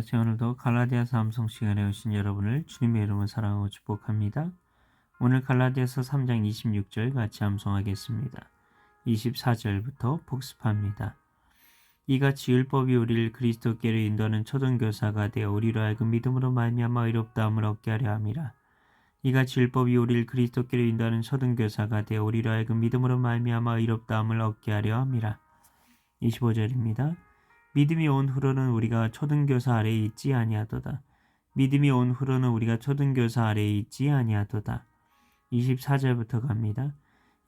안녕하세요. 오늘도 갈라디아서 암송 시간에 오신 여러분을 주님의 이름으로 사랑하고 축복합니다. 오늘 갈라디아서 3장 26절 같이 암송하겠습니다. 24절부터 복습합니다. 이같이 율법이 우리를 그리스도께로 인도하는 초등교사가 되어 우리로 하여금 믿음으로 말미암아 의롭다함을 얻게 하려 함이라. 이같이 율법이 우리를 그리스도께로 인도하는 초등교사가 되어 우리로 하여금 믿음으로 말미암아 의롭다함을 얻게 하려 함이라. 25절입니다. 믿음이 온 후로는 우리가 초등교사 아래에 있지 아니하도다. 믿음이 온 후로는 우리가 초등교사 아래에 있지 아니하도다. 24절부터 갑니다.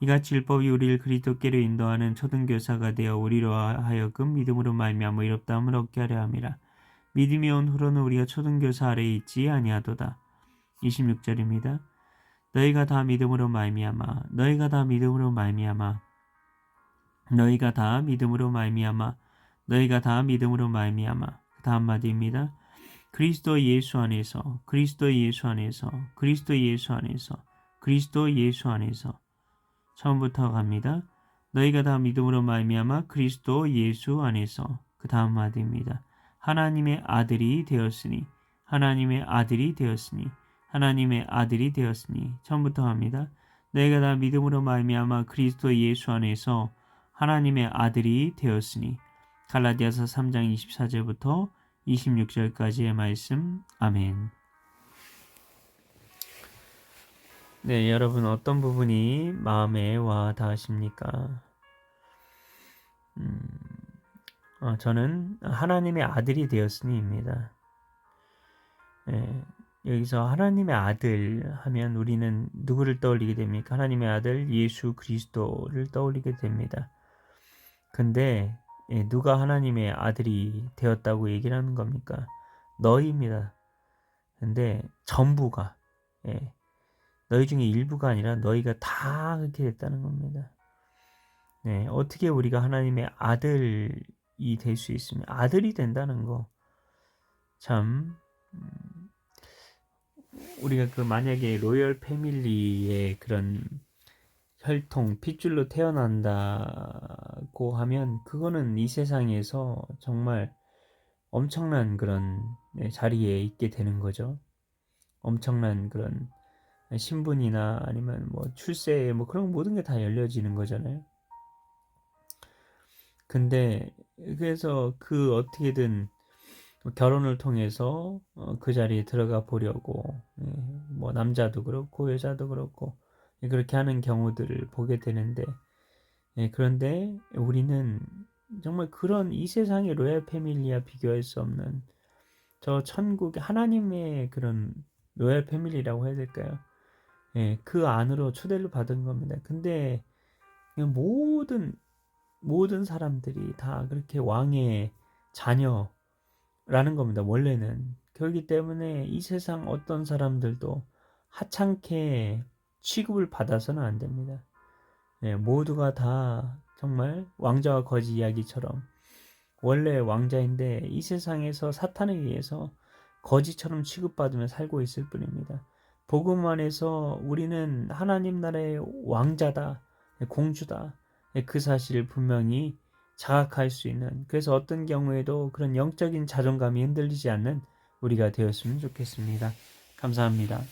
이같이 율법이 우리를 그리스도께로 인도하는 초등교사가 되어 우리로 하여금 믿음으로 말미암아 의롭다함을 얻게 하려 함이라. 믿음이 온 후로는 우리가 초등교사 아래에 있지 아니하도다. 26절입니다. 너희가 다 믿음으로 말미암아 너희가 다 믿음으로 말미암아 너희가 다 믿음으로 말미암아 너희가 다 믿음으로 말미암아 다음 마디입니다. 그리스도 예수 안에서 그리스도 예수 안에서 그리스도 예수 안에서 그리스도 예수 안에서 처음부터 갑니다. 너희가 다 믿음으로 말미암아 그리스도 예수 안에서 그 다음 마디입니다. 하나님의 아들이 되었으니 하나님의 아들이 되었으니 하나님의 아들이 되었으니 처음부터 합니다. 너희가 다 믿음으로 말미암아 그리스도 예수 안에서 하나님의 아들이 되었으니 갈라디아서 3장 24절부터 26절까지의 말씀 아멘. 네, 여러분 어떤 부분이 마음에 와 닿으십니까? 음, 어, 저는 하나님의 아들이 되었으니입니다. 네, 여기서 하나님의 아들 하면 우리는 누구를 떠올리게 됩니까? 하나님의 아들 예수 그리스도를 떠올리게 됩니다. 근데 예, 누가 하나님의 아들이 되었다고 얘기를 하는 겁니까? 너희입니다. 근데 전부가 예, 너희 중에 일부가 아니라 너희가 다 그렇게 됐다는 겁니다. 네, 어떻게 우리가 하나님의 아들이 될 수 있으면 아들이 된다는 거 참. 음, 우리가 그 만약에 로열 패밀리의 그런 혈통, 핏줄로 태어난다 고 하면 그거는 이 세상에서 정말 엄청난 그런 네, 자리에 있게 되는 거죠. 엄청난 그런 신분이나 아니면 뭐 출세 뭐 그런 모든 게 다 열려지는 거잖아요. 근데 그래서 그 어떻게든 결혼을 통해서 어, 그 자리에 들어가 보려고 예, 뭐 남자도 그렇고 여자도 그렇고 그렇게 하는 경우들을 보게 되는데 예, 그런데 우리는 정말 그런 이 세상의 로얄 패밀리와 비교할 수 없는 저 천국의 하나님의 그런 로얄 패밀리라고 해야 될까요? 예, 그 안으로 초대를 받은 겁니다. 근데 모든 모든 사람들이 다 그렇게 왕의 자녀라는 겁니다. 원래는 그렇기 때문에 이 세상 어떤 사람들도 하찮게 취급을 받아서는 안 됩니다. 네, 모두가 다 정말 왕자와 거지 이야기처럼 원래 왕자인데 이 세상에서 사탄에 의해서 거지처럼 취급받으며 살고 있을 뿐입니다. 복음 안에서 우리는 하나님 나라의 왕자다, 공주다. 그 사실을 분명히 자각할 수 있는 그래서 어떤 경우에도 그런 영적인 자존감이 흔들리지 않는 우리가 되었으면 좋겠습니다. 감사합니다.